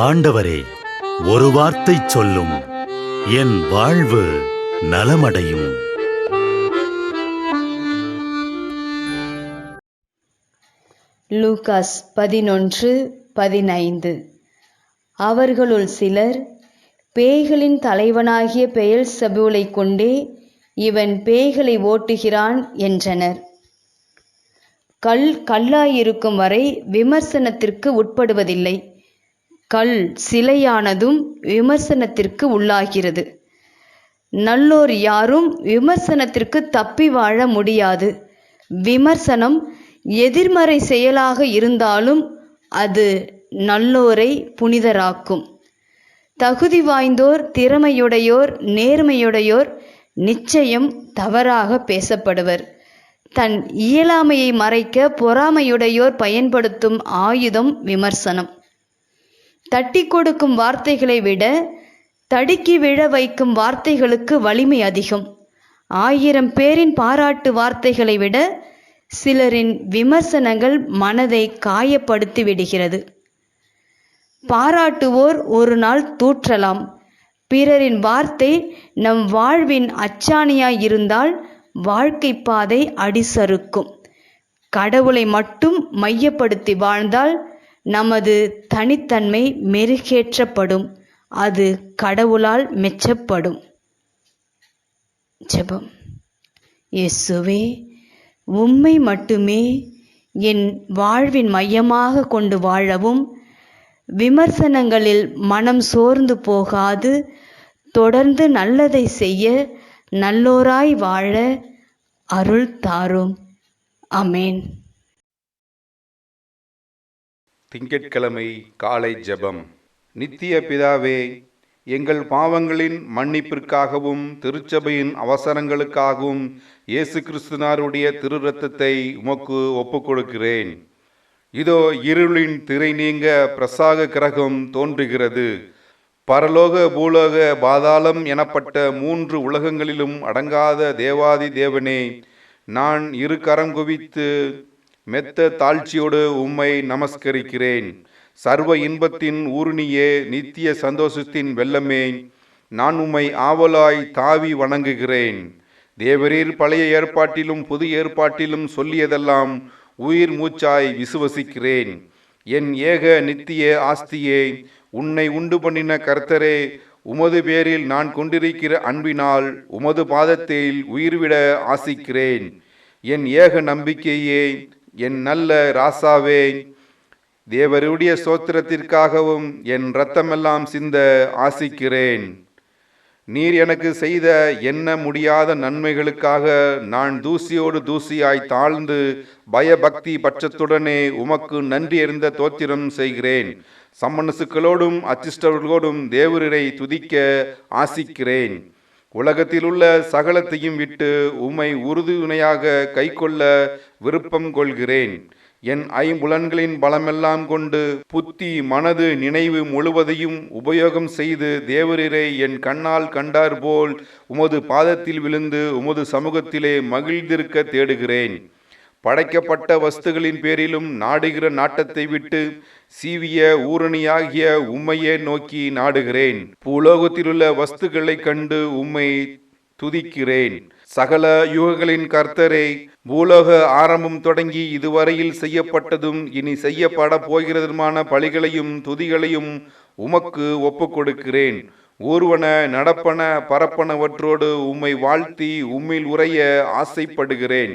ஆண்டவரே ஒரு வார்த்தை சொல்லும். என் வாழ்வு நலமடையும். லூகாஸ் பதினொன்று பதினைந்து. அவர்களுள் சிலர் பேய்களின் தலைவனாகிய பெயல் சபூலை கொண்டே இவன் பேய்களை ஓட்டுகிறான் என்றனர். கல் கல்லாயிருக்கும் வரை விமர்சனத்திற்கு உட்படுவதில்லை. கல் சிலையானதும் விமர்சனத்திற்கு உள்ளாகிறது. நல்லோர் யாரும் விமர்சனத்திற்கு தப்பி வாழ முடியாது. விமர்சனம் எதிர்மறை செயலாக இருந்தாலும் அது நல்லோரை புனிதராக்கும். தகுதி வாய்ந்தோர் திறமையுடையோர் நேர்மையுடையோர் நிச்சயம் தவறாக பேசப்படுவர். தன் இயலாமையை மறைக்க பொறாமையுடையோர் பயன்படுத்தும் ஆயுதம் விமர்சனம். தட்டி கொடுக்கும் வார்த்தைகளை விட தடுக்கி விழ வைக்கும் வார்த்தைகளுக்கு வலிமை அதிகம். ஆயிரம் பேரின் பாராட்டு வார்த்தைகளை விட சிலரின் விமர்சனங்கள் மனதை காயப்படுத்தி விடுகிறது. பாராட்டுவோர் ஒரு நாள் தூற்றலாம். பிறரின் வார்த்தை நம் வாழ்வின் அச்சாணியாய் இருந்தால் வாழ்க்கை பாதை அடிசறுக்கும். கடவுளை மட்டும் மையப்படுத்தி வாழ்ந்தால் நமது தனித்தன்மை மெருகேற்றப்படும். அது கடவுளால் மெச்சப்படும். ஜெபம். இயேசுவே உம்மை மட்டுமே என் வாழ்வின் மையமாக கொண்டு வாழவும் விமர்சனங்களில் மனம் சோர்ந்து போகாது தொடர்ந்து நல்லதை செய்ய நல்லோராய் வாழ அருள் தாரும் அமேன் திங்கட்கிழமை காலை ஜெபம். நித்திய பிதாவே எங்கள் பாவங்களின் மன்னிப்பிற்காகவும் திருச்சபையின் அவசரங்களுக்காகவும் இயேசு கிறிஸ்துனாருடைய திரு ரத்தத்தை உமக்கு ஒப்புக்கொடுக்கிறேன். இதோ இருளின் திரை நீங்க பிரசாக கிரகம் தோன்றுகிறது. பரலோக பூலோக பாதாளம் எனப்பட்ட மூன்று உலகங்களிலும் அடங்காத தேவாதி தேவனே நான் இரு கரம் குவித்து மெத்த தாழ்ச்சியோடு உம்மை நமஸ்கரிக்கிறேன். சர்வ இன்பத்தின் ஊருணியே நித்திய சந்தோஷத்தின் வெள்ளமே நான் உம்மை ஆவலாய் தாவி வணங்குகிறேன். தேவரீர் பழைய ஏற்பாட்டிலும் புது ஏற்பாட்டிலும் சொல்லியதெல்லாம் உயிர் மூச்சாய் விசுவசிக்கிறேன். என் ஏக நித்திய ஆஸ்தியே உன்னை உண்டு பண்ணின கர்த்தரே உமது பேரில் நான் கொண்டிருக்கிற அன்பினால் உமது பாதத்தில் உயிர்விட ஆசிக்கிறேன். என் ஏக நம்பிக்கையே என் நல்ல ராசாவே தேவருடைய சோத்திரத்திற்காகவும் என் இரத்தமெல்லாம் சிந்த ஆசிக்கிறேன். நீர் எனக்கு செய்த எண்ண முடியாத நன்மைகளுக்காக நான் தூசியோடு தூசியாய் தாழ்ந்து பயபக்தி பட்சத்துடனே உமக்கு நன்றி எறிந்த தோத்திரம் செய்கிறேன். சம்மனசுக்களோடும் அச்சிஷ்டர்களோடும் தேவரரை துதிக்க ஆசிக்கிறேன். உலகத்திலுள்ள சகலத்தையும் விட்டு உம்மை உறுதுணையாக கைக்கொள்ள விருப்பம் கொள்கிறேன். என் ஐம்புலன்களின் பலமெல்லாம் கொண்டு புத்தி மனது நினைவு முழுவதையும் உபயோகம் செய்து தேவரீரை என் கண்ணால் கண்டார் போல் உமது பாதத்தில் விழுந்து உமது சமூகத்திலே மகிழ்ந்திருக்க தேடுகிறேன். படைக்கப்பட்ட வஸ்துகளின் பேரிலும் நாடுகிற நாட்டத்தை விட்டு சீவிய ஊரணியாகிய உம்மையே நோக்கி நாடுகிறேன். பூலோகத்திலுள்ள வஸ்துகளை கண்டு உம்மை துதிக்கிறேன். சகல யுகங்களின் கர்த்தரை பூலோக ஆரம்பம் தொடங்கி இதுவரையில் செய்யப்பட்டதும் இனி செய்யப்பட போகிறதுமான பழிகளையும் துதிகளையும் உமக்கு ஒப்பு கொடுக்கிறேன் ஊர்வன நடப்பன பரப்பனவற்றோடு உம்மை வாழ்த்தி உம்மில் உரைய ஆசைப்படுகிறேன்.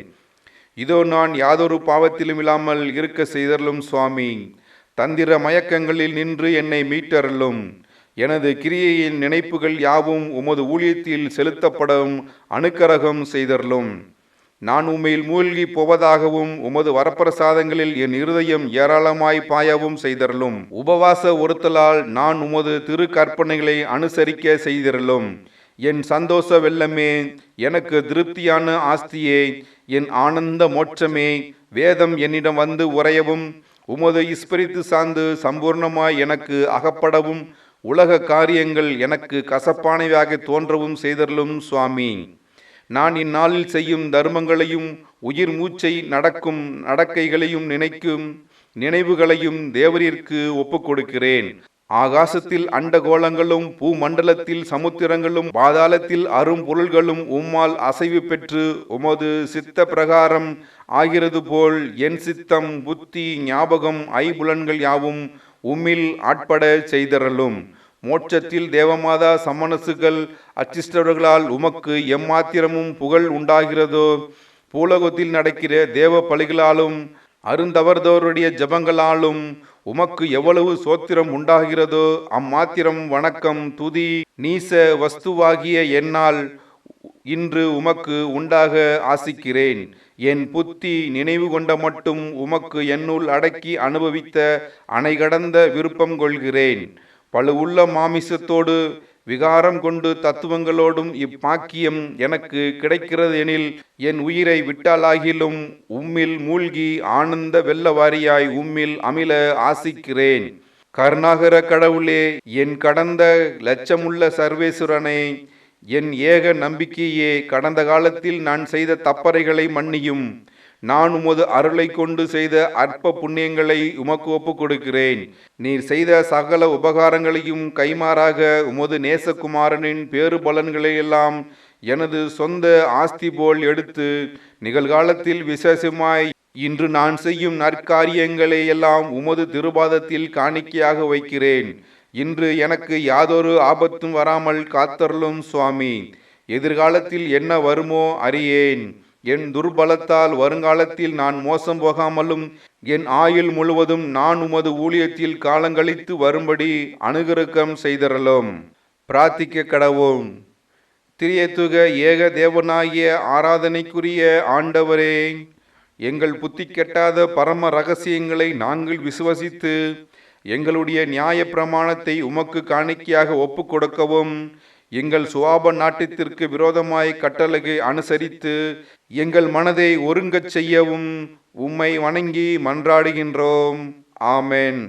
இதோ நான் யாதொரு பாவத்திலும் இல்லாமல் இருக்க செய்தருளும் சுவாமி. தந்திர மயக்கங்களில் நின்று என்னை மீட்டருளும். எனது கிரியையின் நினைப்புகள் யாவும் உமது ஊழியத்தில் செலுத்தப்படும் அணுக்கரகம் செய்தருளும். நான் உம்மையில் மூழ்கி போவதாகவும் உமது வரப்பிரசாதங்களில் என் இருதயம் ஏராளமாய் பாயவும் செய்தருளும். உபவாச ஒருத்தலால் நான் உமது திரு கற்பனைகளை அனுசரிக்க செய்திருளும். என் சந்தோஷ வெள்ளமே எனக்கு திருப்தியான ஆஸ்தியே என் ஆனந்த மோட்சமே வேதம் என்னிடம் வந்து உறையவும் உமது இஸ்பிரித்து சார்ந்து சம்பூர்ணமாய் எனக்கு அகப்படவும் உலக காரியங்கள் எனக்கு கசப்பானவையாக தோன்றவும் செய்தருளும் சுவாமி. நான் இந்நாளில் செய்யும் தர்மங்களையும் உயிர் மூச்சை நடக்கும் நடக்கைகளையும் நினைக்கும் நினைவுகளையும் தேவரிற்கு ஒப்புக் கொடுக்கிறேன் ஆகாசத்தில் அண்டகோளங்களும் பூமண்டலத்தில் சமுத்திரங்களும் பாதாளத்தில் அரும் பொருள்களும் உம்மால் அசைவு பெற்று உமது சித்த பிரகாரம் ஆகிறது போல் என் சித்தம் புத்தி ஞாபகம் ஐபுலன்கள் யாவும் உம்மில் ஆட்பட செய்தரலும். மோட்சத்தில் தேவமாதா சமணசுகள் அச்சிஷ்டவர்களால் உமக்கு எம்மாத்திரமும் புகழ் உண்டாகிறதோ? பூலோகத்தில் நடக்கிற தேவ பலிகளாலும் அருந்தவர்தோருடைய ஜபங்களாலும் உமக்கு எவ்வளவு சோத்திரம் உண்டாகிறதோ அம்மாத்திரம் வணக்கம் துதி நீச வஸ்துவாகிய என்னால் இன்று உமக்கு உண்டாக ஆசிக்கிறேன். என் புத்தி நினைவு கொண்ட மட்டும் உமக்கு என்னுள் அடக்கி அனுபவித்த அணைகடந்த விருப்பம் கொள்கிறேன். பழுவுள்ள மாமிசத்தோடு விகாரம் கொண்டு தத்துவங்களோடும் இப்பாக்கியம் எனக்கு கிடைக்கிறது எனில் என் உயிரை விட்டாலாகிலும் உம்மில் மூழ்கி ஆனந்த வெள்ளவாரியாய் உம்மில் அமில ஆசிக்கிறேன். கருணாகர கடவுளே என் கடந்த லட்சமுள்ள சர்வேசுரனே என் ஏக நம்பிக்கையே கடந்த காலத்தில் நான் செய்த தப்பறைகளை மன்னியும். நான் உமது அருளை கொண்டு செய்த அற்ப புண்ணியங்களை உமக்கு ஒப்பு கொடுக்கிறேன் நீர் செய்த சகல உபகாரங்களையும் கைமாறாக உமது நேசகுமாரனின் பேறு பலன்களையெல்லாம் எனது சொந்த ஆஸ்தி போல் எடுத்து நிகழ்காலத்தில் விசேஷமாய் இன்று நான் செய்யும் நற்காரியங்களை எல்லாம் உமது திருபாதத்தில் காணிக்கையாக வைக்கிறேன். இன்று எனக்கு யாதொரு ஆபத்தும் வராமல் காத்தருளும் சுவாமி. எதிர்காலத்தில் என்ன வருமோ அறியேன். என் துர்பலத்தால் வருங்காலத்தில் நான் மோசம் போகாமலும் என் ஆயுள் முழுவதும் நான் உமது ஊழியத்தில் காலங்களித்து வரும்படி அனுகிரகம் செய்தரலும். பிரார்த்திக்க கடவோம் திரியத்துக ஏக தேவனாகிய ஆராதனைக்குரிய ஆண்டவரே எங்கள் புத்தி கெட்டாத பரம ரகசியங்களை நாங்கள் விசுவசித்து எங்களுடைய நியாய பிரமாணத்தை உமக்கு காணிக்கையாக ஒப்புக் கொடுக்கவும் எங்கள் சுவாப நாட்டத்திற்கு விரோதமாய் கட்டளையை அனுசரித்து எங்கள் மனதை ஒருங்கச் செய்யவும் உம்மை வணங்கி மன்றாடுகின்றோம். ஆமென்.